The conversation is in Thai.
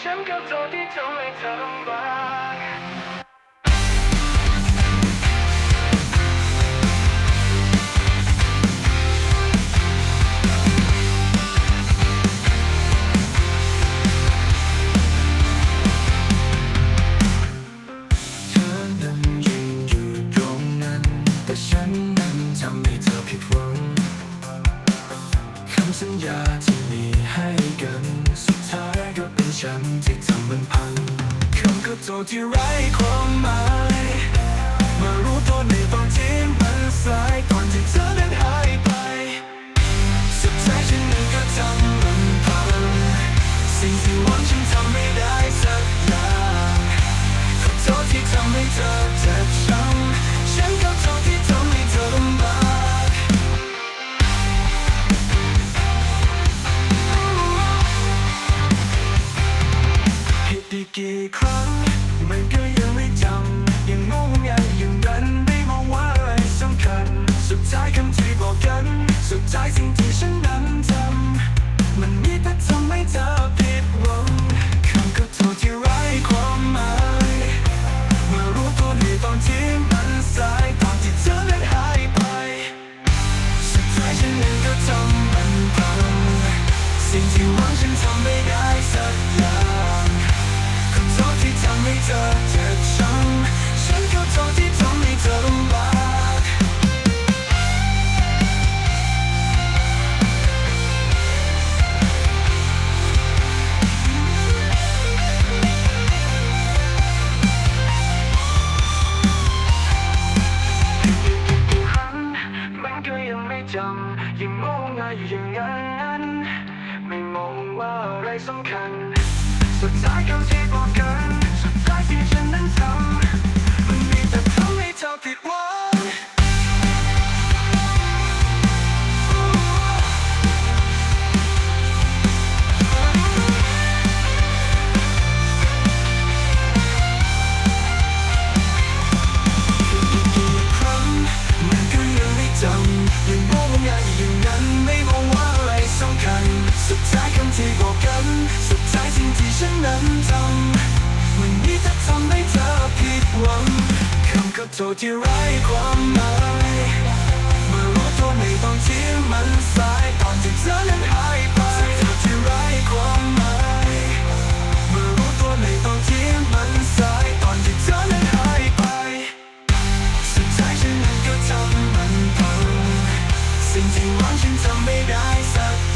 ฉันกับตัวที่ทำให้เธอลำบากเธอนั้นยืนอยู่ตรงนั้นแต่ฉันนั้นทำให้เธอผิดหวังคำสัญญาที่ ให้กันสุดท้ายก็เป็นฉันที่ทำมันพังคำขอโทษที่ไร้ความหมายมารู้ตัวในตอนที่มัน กัน สุดท้ายสิ่งที่ฉันนั้นทำมันมีแต่ทำให้เธอผิดหวังคำขอโทษที่ไร้ความหมายเมื่อรู้ตัวในตอนที่มันสายตอนที่เธอนั้นหายไป สุดท้ายฉันเองก็ทำมันพังสิ่งที่หวังฉันทำไม่ได้สัก จำยังงงงไงอยู่อย่างนั้น ไม่มองว่าอะไรสำคัญ สุดท้ายเขาที่บอกกัน สุดท้ายที่ฉันนั้นทำำยังงงงายอยู่นั้นไม่มองว่าอะไรสำคัญ สุดท้ายคำที่บอกกัน สุดท้ายสิ่งที่ฉันนั้นทำมันนี่จะทำให้เธอผิดหวังคำขอโทษที่ไร้ความหมาย สิ่งที่หวังฉันทำไม่ได้สัก